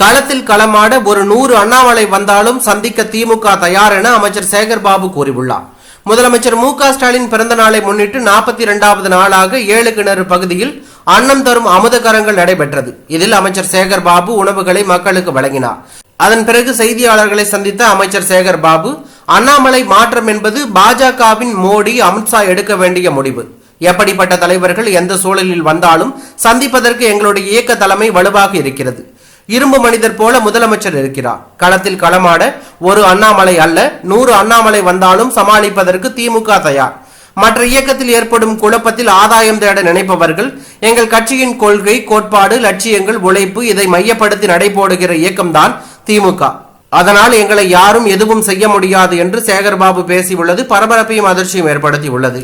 களத்தில் களமாட ஒரு நூறு அண்ணாமலை வந்தாலும் சந்திக்க திமுக தயார் என அமைச்சர் சேகர் பாபு கூறியுள்ளார். முதலமைச்சர் மு க ஸ்டாலின் பிறந்த நாளை முன்னிட்டு நாற்பத்தி இரண்டாவது நாளாக ஏழு கிணறு பகுதியில் அன்னம் தரும் அமுதகரங்கள் நடைபெற்றது. இதில் அமைச்சர் சேகர் பாபு உணவுகளை மக்களுக்கு வழங்கினார். அதன் பிறகு செய்தியாளர்களை சந்தித்த அமைச்சர் சேகர் பாபு அண்ணாமலை மாற்றம் என்பது பாஜகவின் மோடி அமித்ஷா எடுக்க வேண்டிய முடிவு. எப்படிப்பட்ட தலைவர்கள் எந்த சூழலில் வந்தாலும் சந்திப்பதற்கு எங்களுடைய இயக்க தலைமை வலுவாக இருக்கிறது. இரும்பு மனிதர் போல முதலமைச்சர் இருக்கிறார். களத்தில் களமாட ஒரு அண்ணாமலை அல்ல நூறு அண்ணாமலை வந்தாலும் சமாளிப்பதற்கு திமுக தயார். மற்ற இயக்கத்தில் ஏற்படும் குழப்பத்தில் ஆதாயம் தேட நினைப்பவர்கள் எங்கள் கட்சியின் கொள்கை கோட்பாடு லட்சியங்கள் உழைப்பு இதை மையப்படுத்தி நடைபோடுகிற இயக்கம்தான் திமுக. அதனால் எங்களை யாரும் எதுவும் செய்ய முடியாது என்று சேகர்பாபு பேசியுள்ளது பரபரப்பையும் அதிர்ச்சியும் ஏற்படுத்தியுள்ளது.